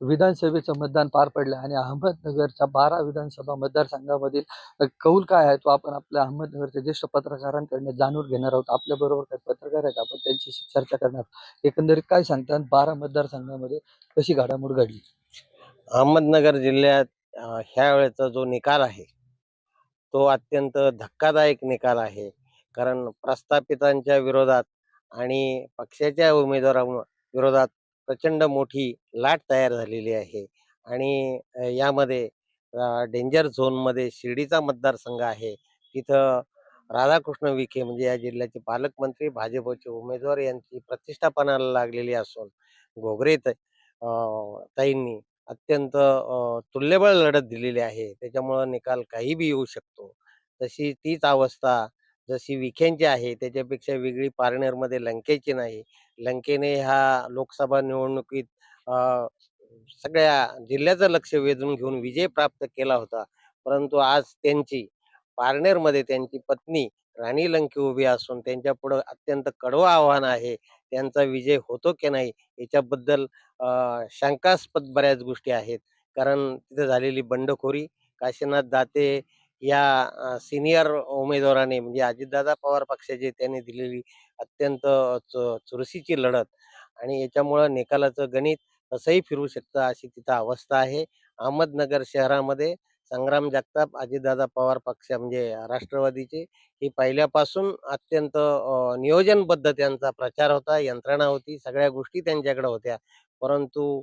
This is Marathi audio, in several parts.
विधानसभेचं मतदान पार पडलं आणि अहमदनगरच्या बारा विधानसभा मतदारसंघामधील कौल काय आहे तो आपण आपल्या अहमदनगरच्या ज्येष्ठ पत्रकारांकडनं जाणून घेणार आहोत. आपल्याबरोबर काही पत्रकार आहेत आपण त्यांच्याशी चर्चा करणार आहोत. एकंदरीत काय सांगतात बारा मतदारसंघामध्ये कशी घडामोड घडली? अहमदनगर जिल्ह्यात ह्या वेळेचा जो निकाल आहे तो अत्यंत धक्कादायक निकाल आहे. कारण प्रस्थापितांच्या विरोधात आणि पक्षाच्या उमेदवारा विरोधात प्रचंड मोठी लाट तयार झालेली आहे आणि यामध्ये डेंजर झोनमध्ये शिर्डीचा मतदारसंघ आहे. तिथं राधाकृष्ण विखे म्हणजे या जिल्ह्याचे पालकमंत्री भाजपचे उमेदवार यांची प्रतिष्ठापनाला लागलेली असून घोगरे ताईंनी अत्यंत तुल्यबळ लढत दिलेली आहे. त्याच्यामुळं निकाल काही बी येऊ शकतो. तशी तीच अवस्था जशी विखेंची आहे त्याच्यापेक्षा वेगळी पारनेरमध्ये लंकेची नाही. लंकेने ह्या लोकसभा निवडणुकीत सगळ्या जिल्ह्याचं लक्ष वेधून घेऊन विजय प्राप्त केला होता. परंतु आज त्यांची पारनेरमध्ये त्यांची पत्नी राणी लंके उभी असून त्यांच्या पुढं अत्यंत कडवं आव्हान आहे. त्यांचा विजय होतो की नाही याच्याबद्दल शंकास्पद बऱ्याच गोष्टी आहेत. कारण तिथे झालेली बंडखोरी काशीनाथ दाते या सिनियर उमेदवाराने म्हणजे अजितदादा पवार पक्षाचे त्यांनी दिलेली अत्यंत चुरशीची लढत आणि याच्यामुळं निकालाचं गणित कसंही फिरू शकतं अशी तिथं अवस्था आहे. अहमदनगर शहरामध्ये संग्राम जगताप अजितदादा पवार पक्ष म्हणजे राष्ट्रवादीचे ही पहिल्यापासून अत्यंत नियोजनबद्ध त्यांचा प्रचार होता यंत्रणा होती सगळ्या गोष्टी त्यांच्याकडे होत्या. परंतु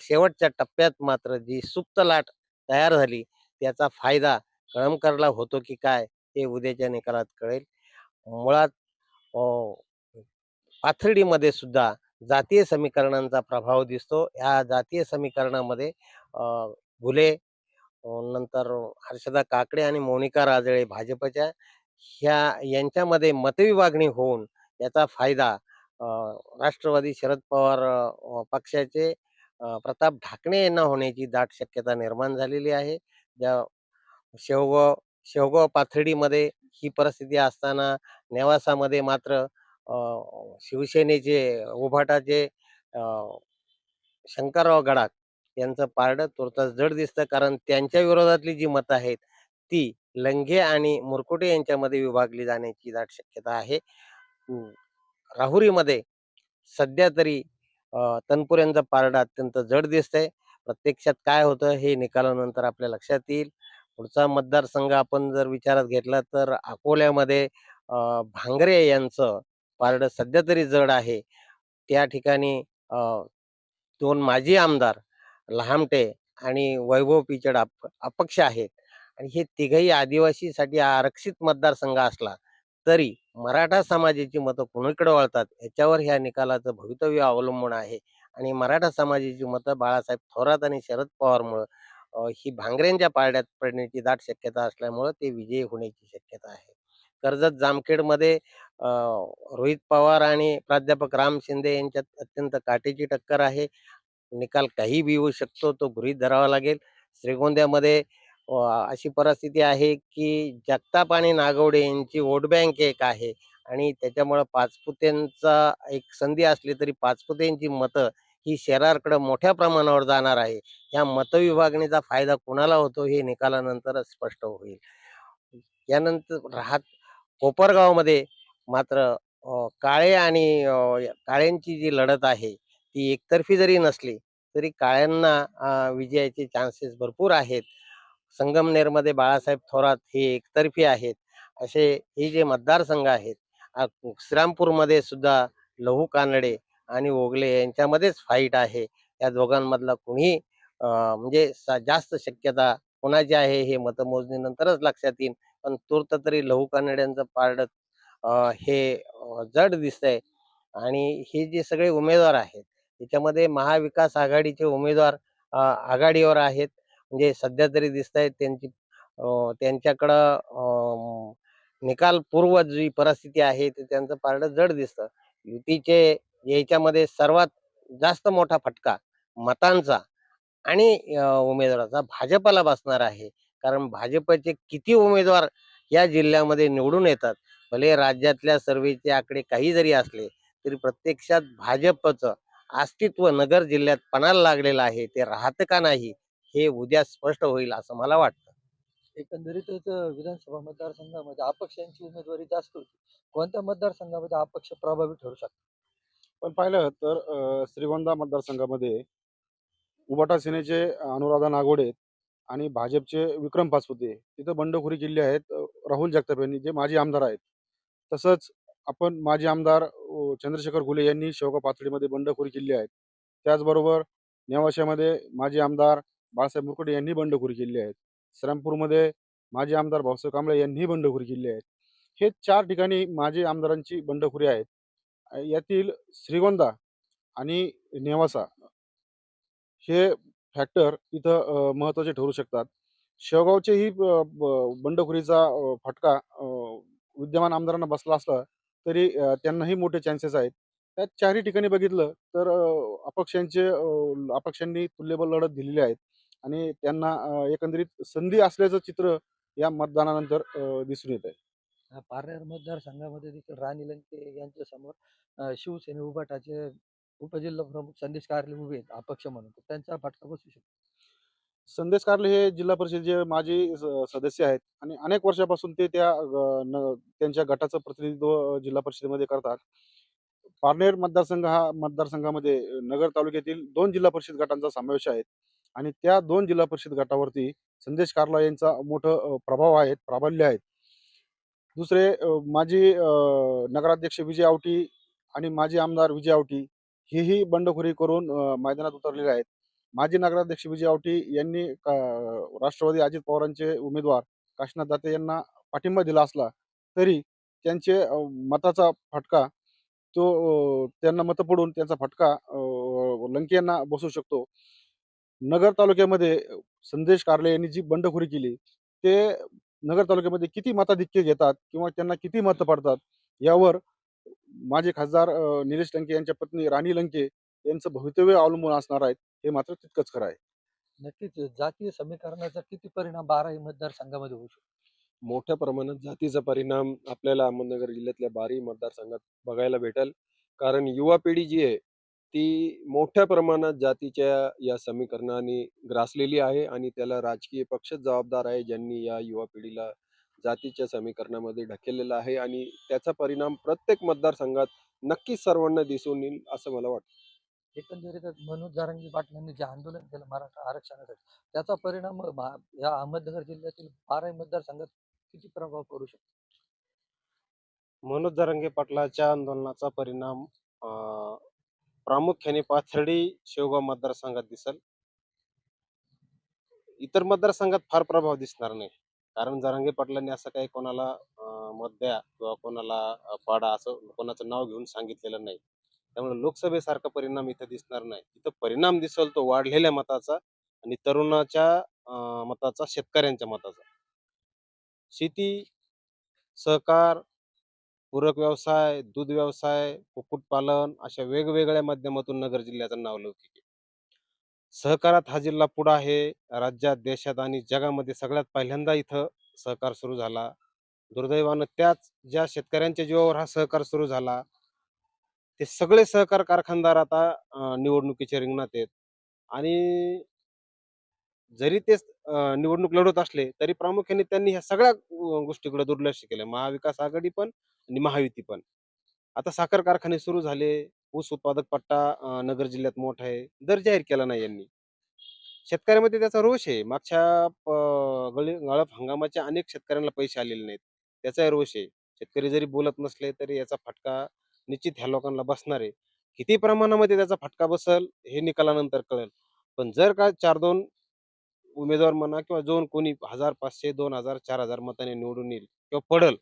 शेवटच्या टप्प्यात मात्र जी सुप्त लाट तयार झाली त्याचा फायदा कळमकरला होतो की काय हे उद्याच्या निकालात कळेल. मुळात पाथर्डीमध्ये सुद्धा जातीय समीकरणांचा प्रभाव दिसतो. या जातीय समीकरणामध्ये भुले नंतर हर्षदा काकडे आणि मोनिका राजळे भाजपच्या ह्या यांच्यामध्ये मतविभागणी होऊन याचा फायदा राष्ट्रवादी शरद पवार पक्षाचे प्रताप ढाकणे यांना होण्याची दाट शक्यता निर्माण झालेली आहे. ज्या शेवगाव शेवगाव पाथर्डीमध्ये ही परिस्थिती असताना नेवासामध्ये मात्र शिवसेनेचे उभाटाचे शंकरराव गडाख यांचं पारडं तुर्तास जड दिसतं. कारण त्यांच्या विरोधातली जी मतं आहेत ती लंघे आणि मुरकुटे यांच्यामध्ये विभागली जाण्याची दाट शक्यता आहे. राहुरीमध्ये सध्या तरी तनपुर यांचं पारडं अत्यंत जड दिसतंय. प्रत्यक्षात काय होतं हे निकालानंतर आपल्या लक्षात येईल. पुढचा मतदारसंघ आपण जर विचारात घेतला तर अकोल्यामध्ये भांगरे यांचं पारडं सध्या तरी जड आहे. त्या ठिकाणी दोन माजी आमदार लहामटे आणि वैभव पिचड अप अपक्ष आहेत. आणि हे तिघही आदिवासीसाठी आरक्षित मतदारसंघ असला तरी मराठा समाजाची मतं कुणीकडे वळतात? याच्यावर ह्या निकालाचं भवितव्य अवलंबून आहे. आणि मराठा समाजाची मतं बाळासाहेब थोरात आणि शरद पवारमुळं ही भांगऱ्यांच्या पारड्यात पडण्याची दाट शक्यता असल्यामुळं ते विजयी होण्याची शक्यता आहे. कर्जत जामखेडमध्ये रोहित पवार आणि प्राध्यापक राम शिंदे यांच्यात अत्यंत काटेची टक्कर आहे. निकाल काही बी होऊ शकतो तो गृहित धरावा लागेल. श्रीगोंद्यामध्ये अशी परिस्थिती आहे की जगताप आणि नागवडे यांची वोट बँक एक आहे आणि त्याच्यामुळं पाचपुतेंचा एक संधी असली तरी पाचपुतेंची मतं ही शहराकडे मोठ्या प्रमाणावर जाणार आहे. या मतविभागणीचा फायदा कुणाला होतो हे निकालानंतरच स्पष्ट होईल. यानंतर राहत कोपरगावमध्ये मात्र काळे आणि काळ्यांची जी लढत आहे ती एकतर्फी जरी नसली तरी काळ्यांना विजयाचे चान्सेस भरपूर आहेत. संगमनेरमध्ये बाळासाहेब थोरात हे एकतर्फी आहेत. असे हे जे मतदारसंघ आहेत श्रीरामपूरमध्ये सुद्धा लहू कानडे आणि ओगले यांच्यामध्येच फाईट आहे. या दोघांमधला कुणी म्हणजे जास्त शक्यता कोणाची आहे हे मतमोजणीनंतरच लक्षात येईल. पण तूर्त तरी लहू कानड्यांचं पारड हे जड दिसतंय. आणि हे जे सगळे उमेदवार आहेत त्याच्यामध्ये महाविकास आघाडीचे उमेदवार आघाडीवर आहेत. म्हणजे सध्या तरी दिसत आहेत त्यांची त्यांच्याकडं निकालपूर्व निकाल पूर्व जी परिस्थिती आहे ते त्यांचं पारडं जड दिसतं. युतीचे याच्यामध्ये सर्वात जास्त मोठा फटका मतांचा आणि उमेदवाराचा. भाजपला बसणार आहे. कारण भाजपचे किती उमेदवार या जिल्ह्यामध्ये निवडून येतात. भले राज्यातल्या सर्वेचे आकडे काही जरी असले तरी प्रत्यक्षात भाजपचं अस्तित्व नगर जिल्ह्यात पणाला लागलेलं आहे. ते राहतं का नाही हे उद्या स्पष्ट होईल असं मला वाटतं. एकंदरीतच विधानसभा मतदारसंघामध्ये अपक्षांची उमेदवारी जास्त होती. कोणत्या मतदारसंघामध्ये अपक्ष प्रभावी ठरू शकतात? पण पाहिलं तर श्रीगोंदा मतदारसंघामध्ये उबाटा सेनेचे अनुराधा नागोडे आणि भाजपचे विक्रम पाचपुते तिथं बंडखोरी केली आहेत. राहुल जगताप यांनी जे माजी आमदार आहेत. तसंच आपण माजी आमदार चंद्रशेखर घुले यांनी शेवगा पातळीमध्ये बंडखोरी केली आहेत. त्याचबरोबर नेवाशामध्ये माजी आमदार बाळासाहेब मुरकुटे यांनी बंडखोरी केली आहेत. श्रामपूरमध्ये माजी आमदार भाऊसाहेब कांबळे यांनी बंडखोरी केली आहे हे चार ठिकाणी माजी आमदारांची बंडखोरी आहेत. यातील श्रीगोंदा आणि नेवासा हे फॅक्टर इथं महत्त्वाचे ठरू शकतात. शेवगावचेही ही बंडखोरीचा फटका विद्यमान आमदारांना बसला असला तरी त्यांनाही मोठे चान्सेस आहेत. त्या चारही ठिकाणी बघितलं तर अपक्षांचे अपक्षांनी तुल्यबल लढत दिलेली आहेत आणि त्यांना एकंदरीत संधी असल्याचं चित्र या मतदानानंतर दिसून येत आहे पारनेर मतदारसंघामध्ये देखील राणी लंके यांच्या समोर शिवसेने उभाटाचे उपजिल्हा प्रमुख संदेश कारले उभे आहेत अपक्ष म्हणून. त्यांचा फटका बसू शकतो. संदेश कारले हे जिल्हा परिषदेचे माजी सदस्य आहेत आणि अनेक वर्षापासून ते त्या न- त्यांच्या गटाचं प्रतिनिधित्व जिल्हा परिषदेमध्ये करतात. पारनेर मतदारसंघ हा मतदारसंघामध्ये नगर तालुक्यातील दोन जिल्हा परिषद गटांचा समावेश आहे आणि त्या दोन जिल्हा परिषद गटावरती संदेश कारला यांचा मोठं प्रभाव आहे प्राबल्य आहेत. दुसरे माजी नगराध्यक्ष विजय आवटी आणि माजी आमदार विजय आवटी हेही बंडखोरी करून मैदानात उतरलेले आहेत. माजी नगराध्यक्ष विजय आवटी यांनी का- राष्ट्रवादी अजित पवारांचे उमेदवार काशीनाथ दाते यांना पाठिंबा दिला असला तरी त्यांचे मताचा फटका तो त्यांना मतं पडून त्यांचा फटका लंके यांना बसू शकतो. नगर तालुक्यामध्ये संदेश कारले यांनी जी बंडखोरी केली ते नगर तालुक्यामध्ये किती मताधिक्य घेतात किंवा त्यांना किती मतं पडतात यावर माजी खासदार निलेश लंके यांच्या पत्नी राणी लंके यांचं भवितव्य अवलंबून असणार आहे हे मात्र तितकंच खरं आहे. नक्कीच जातीय समीकरणाचा किती परिणाम बाराही मतदारसंघामध्ये होऊ शकतो? मोठ्या प्रमाणात जातीचा परिणाम आपल्याला अहमदनगर जिल्ह्यातल्या बारी मतदारसंघात बघायला भेटेल. कारण युवा पिढी जी आहे ती मोठ्या प्रमाणात जातीच्या या समीकरणाने ग्रासलेली आहे आणि त्याला राजकीय पक्षच जबाबदार आहे ज्यांनी या युवा पिढीला जातीच्या समीकरणामध्ये ढकेललेला आहे आणि त्याचा परिणाम प्रत्येक मतदारसंघात नक्कीच सर्वांना दिसून येईल असं मला वाटतं. एकंदरीतच मनोज जारंगी पाटलांनी जे आंदोलन केलं मराठा आरक्षणासाठी त्याचा परिणाम या अहमदनगर जिल्ह्यातील बाराही मतदारसंघात किती प्रभाव पडू शकतो? मनोज जरांगे पाटलाच्या आंदोलनाचा परिणाम अं, प्रामुख्याने पाथर्डी शेवगाव मतदारसंघात दिसल. इतर मतदारसंघात फार प्रभाव दिसणार नाही. कारण जरांगे पाटलांनी असं काही कोणाला मत द्या किंवा कोणाला पाडा असं कोणाचं नाव घेऊन सांगितलेलं नाही. त्यामुळे लोकसभेसारखा परिणाम इथं दिसणार नाही. इथं परिणाम दिसल तो वाढलेल्या मताचा आणि तरुणाच्या अं, मताचा शेतकऱ्यांच्या मताचा. शेती सहकार पूरक व्यवसाय दूध व्यवसाय कुक्कुटपालन अशा वेगवेगळ्या माध्यमातून नगर जिल्ह्याचं नाव लौकिक आहे. सहकारात हा जिल्हा पुढं आहे. राज्यात देशात आणि जगामध्ये सगळ्यात पहिल्यांदा इथं सहकार सुरू झाला. दुर्दैवानं त्याच ज्या शेतकऱ्यांच्या जीवावर हा सहकार सुरू झाला ते सगळे सहकार कारखानदार आता निवडणुकीच्या रिंगणात आहेत. आणि जरी ते निवडणूक लढवत असले तरी प्रामुख्याने त्यांनी ह्या सगळ्या गोष्टीकडे दुर्लक्ष केलं. महाविकास आघाडी पण आणि महायुती पण. आता साखर कारखाने सुरू झाले. ऊस उत्पादक पट्टा नगर जिल्ह्यात मोठा आहे. दर जाहीर केला नाही यांनी. शेतकऱ्यामध्ये त्याचा रोष आहे. मागच्या गळी गळप हंगामाच्या अनेक शेतकऱ्यांना पैसे आलेले नाहीत. त्याचा रोष आहे. शेतकरी जरी बोलत नसले तरी याचा फटका निश्चित ह्या लोकांना बसणार आहे. किती प्रमाणामध्ये त्याचा फटका बसल हे निकालानंतर कळेल. पण जर का चार दोन उमेदवार म्हणा किंवा दोन कोणी हजार पाचशे दोन हजार चार हजार मताने निवडून येईल किंवा पडल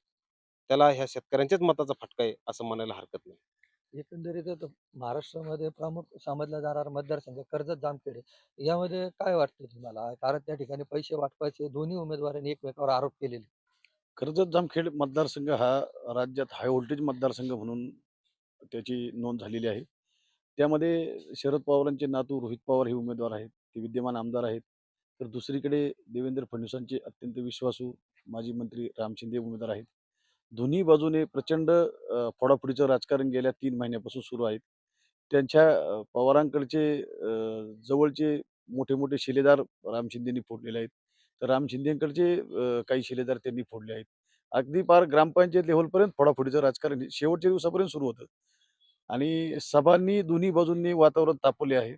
त्याला ह्या शेतकऱ्यांच्याच मताचा फटका आहे असं म्हणायला हरकत नाही. एकंदरीतच महाराष्ट्रामध्ये प्रमुख समजला जाणारा मतदारसंघ कर्जत जामखेड. यामध्ये काय वाटतं तुम्हाला? कारण त्या ठिकाणी पैसे वाटपायचे दोन्ही उमेदवारांनी एकमेकावर आरोप केलेले. कर्जत जामखेड मतदारसंघ हा राज्यात हाय व्होल्टेज मतदारसंघ म्हणून त्याची नोंद झालेली आहे. त्यामध्ये शरद पवारांचे नातू रोहित पवार हे उमेदवार आहेत ते विद्यमान आमदार आहेत. तर दुसरीकडे देवेंद्र फडणवीसांचे अत्यंत विश्वासू माजी मंत्री राम शिंदे उमेदवार आहेत. दोन्ही बाजूने प्रचंड फोडाफुडीचं फोडाफोडीचं राजकारण गेल्या तीन महिन्यापासून सुरू आहेत त्यांच्या पवारांकडचे अ, जवळचे मोठे मोठे शिलेदार राम शिंदेनी फोडलेले आहेत. तर राम शिंदेकडचे काही शिलेदार त्यांनी फोडले आहेत. अगदी पार ग्रामपंचायत लेव्हलपर्यंत फोडाफोडीचं राजकारण हे शेवटच्या दिवसापर्यंत सुरू होतं. आणि सभांनी दोन्ही बाजूंनी वातावरण तापवले आहे.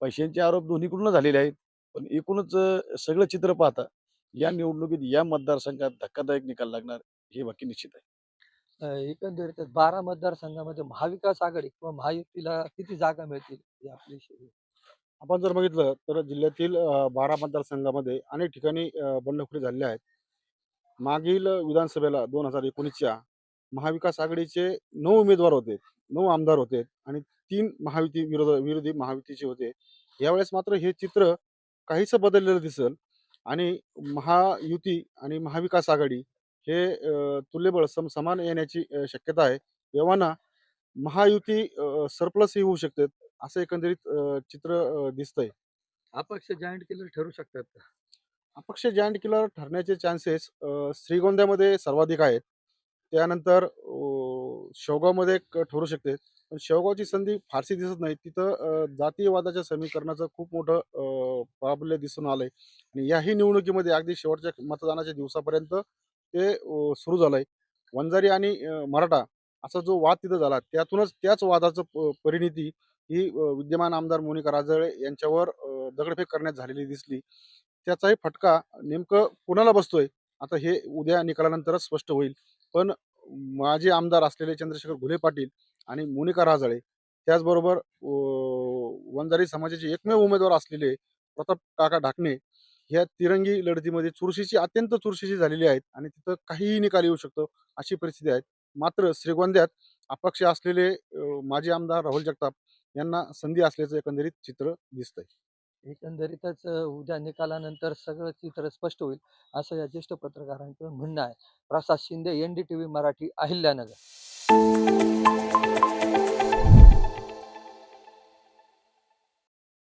पैशांचे आरोप दोन्हीकडून झालेले आहेत. पण एकूणच सगळं चित्र पाहता या निवडणुकीत या मतदारसंघात धक्कादायक निकाल लागणार. हे बाकी निश्चित आहे. अ, एकंदरीतच बारा मतदारसंघामध्ये महाविकास आघाडी किंवा महायुतीला किती जागा मिळतील ही आपली शे- आपण जर बघितलं तर जिल्ह्यातील अ, बारा मतदारसंघामध्ये अनेक ठिकाणी अ, बंडखोरी झालेल्या आहेत. मागील विधानसभेला दोन हजार एकोणीसच्या महाविकास आघाडीचे नऊ उमेदवार होते नऊ आमदार होते आणि तीन महायुती विरोध विरोधी महायुतीचे होते. यावेळेस मात्र हे चित्र काहीसं बदललेलं दिसल आणि महायुती आणि महाविकास आघाडी हे तुल्यबळ सम समान येण्याची शक्यता आहे. एव्हाना महायुती सरप्लसही होऊ शकते असं एकंदरीत चित्र दिसतंय. अपक्ष जॉईंट किलर ठरू शकतात का? अपक्ष जायंट किलर ठरण्याचे चान्सेस श्रीगोंद्यामध्ये सर्वाधिक आहेत. त्यानंतर शेवगावमध्ये ठरू शकते. पण शेवगावची संधी फारशी दिसत नाही. तिथं जातीयवादाच्या समीकरणाचं खूप मोठं प्राबल्य दिसून आलंय. आणि याही निवडणुकीमध्ये अगदी शेवटच्या मतदानाच्या दिवसापर्यंत ते सुरू झालंय. वंजारी आणि मराठा असा जो वाद तिथं झाला त्यातूनच त्याच वादाचं प- परिणिती ही विद्यमान आमदार मोनिका राजळे यांच्यावर दगडफेक करण्यात झालेली दिसली. त्याचाही फटका नेमकं कुणाला बसतोय? आता हे उद्या निकालानंतरच स्पष्ट होईल. पण माजी आमदार असलेले चंद्रशेखर घुले पाटील आणि मोनिका राजळे त्याचबरोबर वंजारी समाजाचे एकमेव उमेदवार असलेले प्रताप काका ढाकणे ह्या तिरंगी लढतीमध्ये चुरशीची अत्यंत चुरशीची झालेली आहेत आणि तिथं काहीही निकाल येऊ शकतो अशी परिस्थिती आहे. मात्र श्रीगोंद्यात अपक्ष असलेले माजी आमदार राहुल जगताप यांना संधी असल्याचं एकंदरीत चित्र दिसतंय. एकंदरीतच उद्या निकालानंतर सगळं चित्र स्पष्ट होईल असं या ज्येष्ठ पत्रकारांचं म्हणणं आहे. Prasad Shinde N D T V Marathi Ahilyanagar.